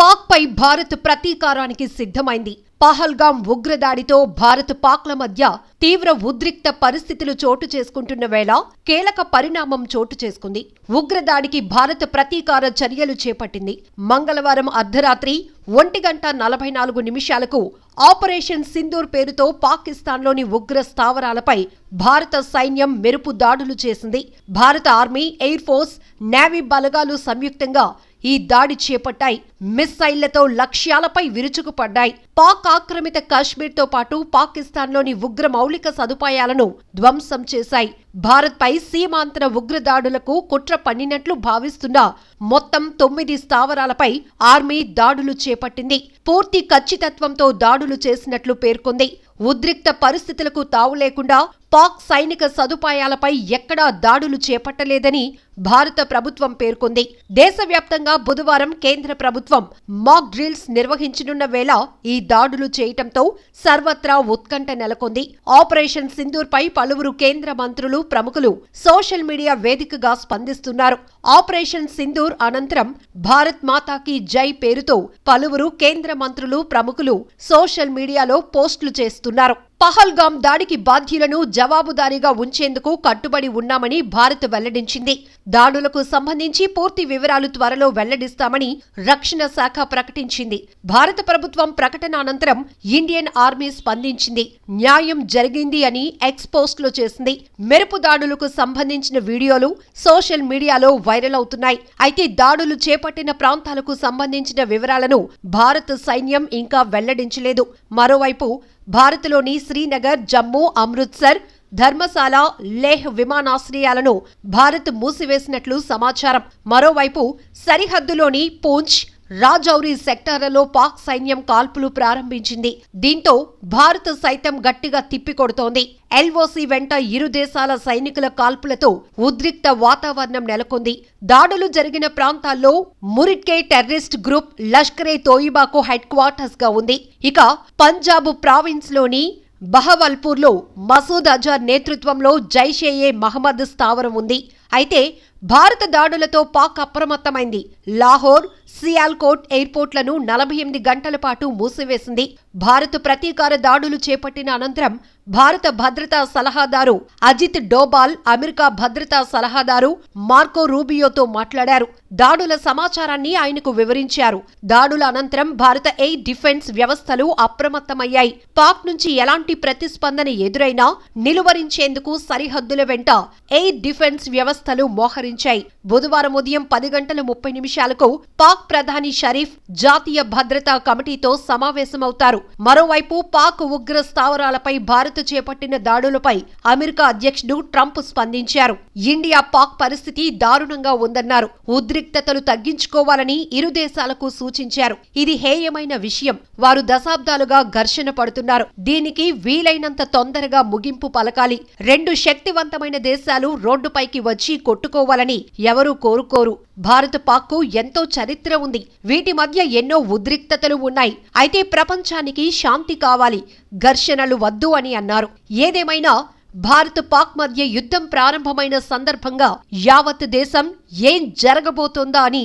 Pak పై భారత్ ప్రతీకారానికి సిద్ధమైంది. పహల్గాం ఉగ్రదాడితో భారత్ పాక్ల మధ్య తీవ్ర ఉద్రిక్త పరిస్థితులు చోటు చేసుకుంటున్న వేళ కీలక పరిణామం చోటు చేసుకుంది. ఉగ్రదాడికి భారత్ ప్రతీకార చర్యలు చేపట్టింది. మంగళవారం అర్ధరాత్రి ఒంటి గంట నలభై నాలుగు నిమిషాలకు ఆపరేషన్ సింధూర్ పేరుతో పాకిస్తాన్లోని ఉగ్ర స్థావరాలపై భారత సైన్యం మెరుపు దాడులు చేసింది. భారత ఆర్మీ ఎయిర్ ఫోర్స్ నేవీ బలగాలు సంయుక్తంగా ఈ దాడి చేపట్టాయి. మిస్సైళ్ళతో లక్ష్యాలపై విరుచుకుపడ్డాయి. పాక్ ఆక్రమిత కాశ్మీర్తో పాటు పాకిస్తాన్లోని ఉగ్ర మౌలిక సదుపాయాలను ధ్వంసం చేశాయి. భారత్పై సీమాంతర ఉగ్రదాడులకు కుట్ర పన్నినట్లు భావిస్తున్న మొత్తం తొమ్మిది స్థావరాలపై ఆర్మీ దాడులు చేపట్టింది. పూర్తి ఖచ్చితత్వంతో దాడులు చేసినట్లు పేర్కొంది. ఉద్రిక్త పరిస్థితులకు తావు లేకుండా పాక్ సైనిక సదుపాయాలపై ఎక్కడా దాడులు చేపట్టలేదని భారత ప్రభుత్వం పేర్కొంది. దేశవ్యాప్తంగా బుధవారం కేంద్ర ప్రభుత్వం మాక్ డ్రిల్స్ నిర్వహించనున్న వేళ ఈ దాడులు చేయటంతో సర్వత్రా ఉత్కంఠ నెలకొంది. ఆపరేషన్ సింధూర్ పై పలువురు కేంద్ర మంత్రులు ప్రముఖులు సోషల్ మీడియా వేదికగా స్పందిస్తున్నారు. ఆపరేషన్ సింధూర్ అనంతరం భారత్ మాతాకి జై పేరుతో పలువురు కేంద్ర మంత్రులు ప్రముఖులు సోషల్ మీడియాలో పోస్టులు చేస్తున్నారు. పహల్గాం దాడికి బాధ్యులను జవాబుదారీగా ఉంచేందుకు కట్టుబడి ఉన్నామని భారత్ వెల్లడించింది. దాడులకు సంబంధించి పూర్తి వివరాలు త్వరలో వెల్లడిస్తామని రక్షణ శాఖ ప్రకటించింది. భారత ప్రభుత్వం ప్రకటన అనంతరం ఇండియన్ ఆర్మీ స్పందించింది. న్యాయం జరిగింది అని ఎక్స్పోస్ట్లో చేసింది. మెరుపు దాడులకు సంబంధించిన వీడియోలు సోషల్ మీడియాలో వైరల్ అవుతున్నాయి. అయితే దాడులు చేపట్టిన ప్రాంతాలకు సంబంధించిన వివరాలను భారత సైన్యం ఇంకా వెల్లడించలేదు. మరోవైపు భారత్లోని శ్రీనగర్ జమ్మూ అమృత్సర్ ధర్మశాల లేహ్ విమానాశ్రయాలను భారత్ మూసివేసినట్లు సమాచారం. మరోవైపు సరిహద్దులోని పూంచ్ రాజౌరి సెక్టార్లలో పాక్ సైన్యం కాల్పులు ప్రారంభించింది. దీంతో భారత్ సైతం గట్టిగా తిప్పికొడుతోంది. ఎల్ఓసి వెంట ఇరు దేశాల సైనికుల కాల్పులతో ఉద్రిక్త వాతావరణం నెలకొంది. దాడులు జరిగిన ప్రాంతాల్లో మురిట్కే టెర్రరిస్ట్ గ్రూప్ లష్కరే తోయిబాకు హెడ్ క్వార్టర్స్గా ఉంది. ఇక పంజాబ్ ప్రావిన్స్లోని బహవల్పూర్లో మసూద్ అజార్ నేతృత్వంలో జైషే ఏ మహమ్మద్ స్థావరం ఉంది. అయితే భారత దాడులతో పాక్ అప్రమత్తమైంది. లాహోర్ సియాల్కోట్ ఎయిర్పోర్ట్లను నలభై ఎనిమిది గంటల పాటు మూసివేసింది. భారత్ ప్రతీకార దాడులు చేపట్టిన అనంతరం భారత భద్రతా సలహాదారు అజిత్ డోబాల్ అమెరికా భద్రతా సలహాదారు మార్కో రూబియోతో మాట్లాడారు. దాడుల సమాచారాన్ని ఆయనకు వివరించారు. దాడుల అనంతరం భారత ఎయిర్ డిఫెన్స్ వ్యవస్థలు అప్రమత్తమయ్యాయి. పాక్ నుంచి ఎలాంటి ప్రతిస్పందన ఎదురైనా నిలువరించేందుకు సరిహద్దుల వెంట ఎయిర్ డిఫెన్స్ వ్యవస్థలు మోహరించాయి బుధవారం ఉదయం పది గంటల ముప్పై నిమిషాలకు పాక్ ప్రధాని షరీఫ్ జాతీయ భద్రతా కమిటీతో సమావేశమవుతారు. మరోవైపు పాక్ ఉగ్ర స్థావరాలపై భారత్ చేపట్టిన దాడులపై అమెరికా అధ్యక్షుడు ట్రంప్ స్పందించారు. ఇండియా పాక్ పరిస్థితి దారుణంగా ఉందన్నారు. ఉద్రిక్తతలు తగ్గించుకోవాలని ఇరు దేశాలకు సూచించారు. ఇది హేయమైన విషయం. వారు దశాబ్దాలుగా ఘర్షణ పడుతున్నారు. దీనికి వీలైనంత తొందరగా ముగింపు పలకాలి. రెండు శక్తివంతమైన దేశాలు రోడ్డుపైకి వచ్చి కొట్టుకోవాలి. కొట్టుకోవాలని ఎవరూ కోరుకోరు. భారత్ పాక్కు ఎంతో చరిత్ర ఉంది. వీటి మధ్య ఎన్నో ఉద్రిక్తతలు ఉన్నాయి. అయితే ప్రపంచానికి శాంతి కావాలి. ఘర్షణలు వద్దు అని అన్నారు. ఏదేమైనా భారత్ పాక్ మధ్య యుద్ధం ప్రారంభమైన సందర్భంగా యావత్ దేశం ఏం జరగబోతోందా అని